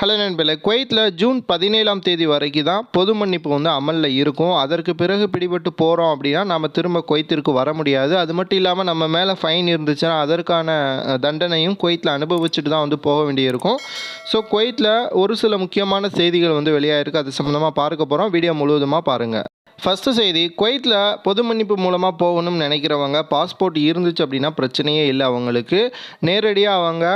Hello நண்பர்களே குவைத்தில் June பதினேழாம் தேதி வரைக்கும் தான் பொது மன்னிப்பு வந்து அமலில் இருக்கும். அதற்கு பிறகு பிடிபட்டு போகிறோம் அப்படின்னா நம்ம திரும்ப குவைத்திற்கு வர முடியாது. அது மட்டும் இல்லாமல் நம்ம மேலே ஃபைன் இருந்துச்சுன்னா அதற்கான தண்டனையும் குவைத்தில் அனுபவிச்சுட்டு தான் வந்து போக வேண்டியிருக்கும். ஸோ குவைத்தில் ஒரு சில முக்கியமான செய்திகள் வந்து வெளியாகிருக்கு அது சம்மந்தமாக பார்க்க போகிறோம் வீடியோ முழுவதுமாக பாருங்கள் ஃபஸ்ட்டு செய்தி குவைத்தில் பொது மன்னிப்பு மூலமாக போகணும்னு நினைக்கிறவங்க பாஸ்போர்ட் இருந்துச்சு அப்படின்னா பிரச்சனையே இல்லை அவங்களுக்கு. நேரடியாக அவங்க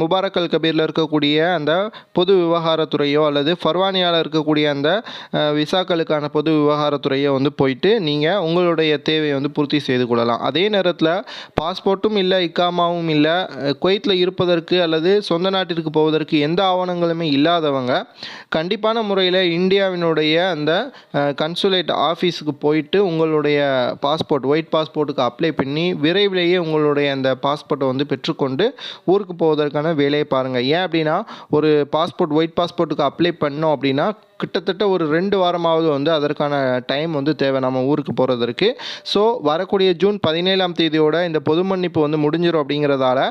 முபாரக்கல் முபாரக் அல் கபீரில் இருக்கக்கூடிய அந்த பொது விவகாரத்துறையோ அல்லது ஃபர்வானியாவில் இருக்கக்கூடிய அந்த விசாக்களுக்கான பொது விவகாரத்துறையோ வந்து போயிட்டு நீங்கள் உங்களுடைய தேவையை வந்து பூர்த்தி செய்து கொள்ளலாம். அதே நேரத்தில் பாஸ்போர்ட்டும் இல்லை இக்காமாவும் இல்லை குவைத்தில் இருப்பதற்கு அல்லது சொந்த நாட்டிற்கு போவதற்கு எந்த ஆவணங்களுமே இல்லாதவங்க கண்டிப்பான முறையில் இந்தியாவினுடைய அந்த கன்சுலேட் ஆஃபீஸுக்கு போயிட்டு உங்களுடைய பாஸ்போர்ட் ஒயிட் பாஸ்போர்ட்டுக்கு அப்ளை பண்ணி விரைவிலேயே உங்களுடைய அந்த பாஸ்போர்ட்டை வந்து பெற்றுக்கொண்டு ஊருக்கு போவதற்கான வேலையை பாருங்கள் ஏன் அப்படின்னா ஒரு பாஸ்போர்ட் ஒயிட் பாஸ்போர்ட்டுக்கு அப்ளை பண்ணோம் அப்படின்னா கிட்டத்தட்ட ஒரு ரெண்டு வாரமாவது வந்து அதற்கான டைம் வந்து தேவை நம்ம ஊருக்கு போகிறதற்கு ஸோ வரக்கூடிய ஜூன் பதினேழாம் தேதியோட இந்த பொது மன்னிப்பு வந்து முடிஞ்சிடும் அப்படிங்கிறதால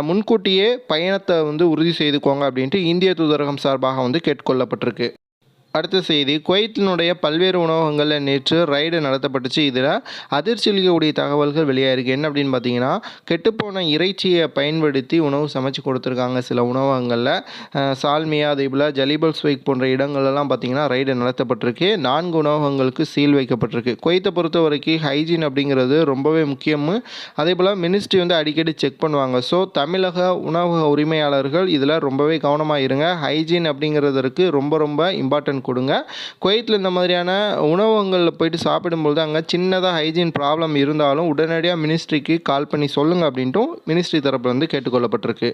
முன்கூட்டியே பயணத்தை வந்து உறுதி செய்துக்கோங்க அப்படின்ட்டு இந்திய தூதரகம் சார்பாக வந்து கேட்டுக்கொள்ளப்பட்டிருக்கு. அடுத்த செய்தி குவைத்தினுடைய பல்வேறு உணவகங்களில் நேற்று ரைடு நடத்தப்பட்டுச்சு. இதில் அதிர்ச்சி அளிக்கக்கூடிய தகவல்கள் வெளியாயிருக்கு என்ன அப்படின்னு பார்த்தீங்கன்னா கெட்டுப்போன இறைச்சியை பயன்படுத்தி உணவு சமைச்சு கொடுத்துருக்காங்க. சில உணவகங்களில் சால்மியா அதே போல் ஜலிபல் ஸ்வைக் போன்ற இடங்கள்லாம் பார்த்தீங்கன்னா ரைடு நடத்தப்பட்டிருக்கு. நான்கு உணவகங்களுக்கு சீல் வைக்கப்பட்டிருக்கு. குவைத்தை பொறுத்த வரைக்கும் ஹைஜீன் அப்படிங்கிறது ரொம்பவே முக்கியம். அதே போல் மினிஸ்ட்ரி வந்து அடிக்கடி செக் பண்ணுவாங்க. ஸோ தமிழக உணவக உரிமையாளர்கள் இதில் ரொம்பவே கவனமாக இருங்க. ஹைஜீன் அப்படிங்கிறதற்கு ரொம்ப ரொம்ப இம்பார்ட்டன்ட் கொடுங்க. குவைத்தில் இந்த மாதிரியான உணவகங்களில் போயிட்டு சாப்பிடும்பொழுது அங்கே சின்னதாக ஹைஜீன் ப்ராப்ளம் இருந்தாலும் உடனடியாக மினிஸ்ட்ரிக்கு கால் பண்ணி சொல்லுங்கள் அப்படின்ட்டும் மினிஸ்ட்ரி தரப்பில் வந்து கேட்டுக்கொள்ளப்பட்டிருக்கு.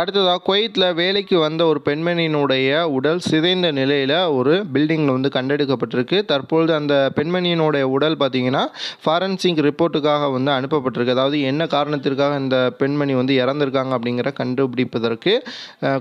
அடுத்ததாக குவைத்தில் வேலைக்கு வந்த ஒரு பெண்மணியினுடைய உடல் சிதைந்த நிலையில் ஒரு பில்டிங்கில் வந்து கண்டெடுக்கப்பட்டிருக்கு. தற்பொழுது அந்த பெண்மணியினுடைய உடல் பார்த்திங்கன்னா ஃபாரன்சிக் ரிப்போர்ட்டுக்காக வந்து அனுப்பப்பட்டிருக்கு. அதாவது என்ன காரணத்திற்காக இந்த பெண்மணி வந்து இறந்திருக்காங்க அப்படிங்கிற கண்டுபிடிப்பதற்கு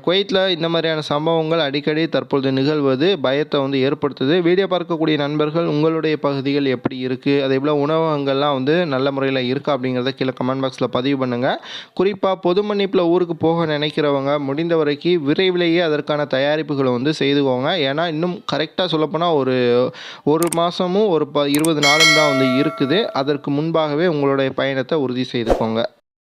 குவைத்தில் இந்த மாதிரியான சம்பவங்கள் அடிக்கடி தற்பொழுது நிகழ்வது பயத்தை வந்து ஏற்படுத்துது. வீடியோ பார்க்கக்கூடிய நண்பர்கள் உங்களுடைய பகுதிகள் எப்படி இருக்குது அதே போல் உணவகங்கள்லாம் வந்து நல்ல முறையில் இருக்கா அப்படிங்கிறத கீழே கமெண்ட் பாக்ஸில் பதிவு பண்ணுங்கள் குறிப்பாக பொது மன்னிப்பில் ஊருக்கு போக நினைக்கிறவங்க முடிந்த வரைக்கும் விரைவிலேயே அதற்கான தயாரிப்புகளை வந்து செய்துக்கோங்க. ஏன்னா இன்னும் கரெக்டாக சொல்லப்போனால் ஒரு ஒரு மாதமும் ஒரு ப இருபது நாளும் தான் வந்து இருக்குது. அதற்கு முன்பாகவே உங்களுடைய பயணத்தை உறுதி செய்துக்கோங்க.